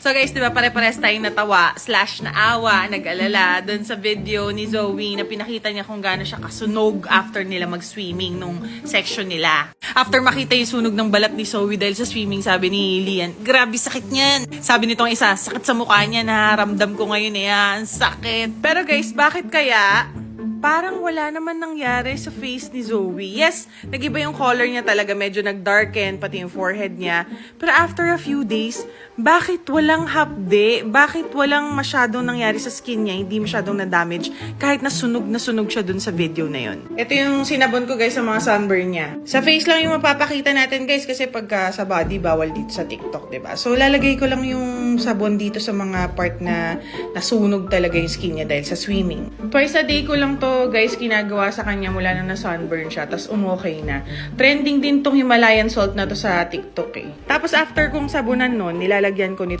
So guys, di ba pare-pares tayong natawa slash naawa, nag-alala doon sa video ni Zoe na pinakita niya kung gaano siya kasunog after nila mag-swimming nung section nila. After makita yung sunog ng balat ni Zoe dahil sa swimming, sabi ni Lian, grabe sakit niyan. Sabi nitong isa, sakit sa mukha niya, naramdam ko ngayon eh, ah, ang sakit. Pero guys, bakit kaya parang wala naman nangyari sa face ni Zoe. Yes, nagiba yung color niya talaga, medyo nag-darken, pati yung forehead niya. Pero after a few days, bakit walang hapde? Bakit walang masyadong nangyari sa skin niya? Hindi masyadong na-damage kahit nasunog na sunog siya dun sa video na yun. Ito yung sinabon ko guys sa mga sunburn niya. Sa face lang yung mapapakita natin guys kasi pagka sa body, bawal dito sa TikTok, ba So lalagay ko lang yung sabon dito sa mga part na nasunog talaga yung skin niya dahil sa swimming. Twice a day ko lang to guys ginagawa sa kanya mula nung na-sunburn siya, tapos umokay na. Trending din tong Himalayan salt na to sa TikTok eh. Tapos after kong sabunan nun, nilalagyan ko nito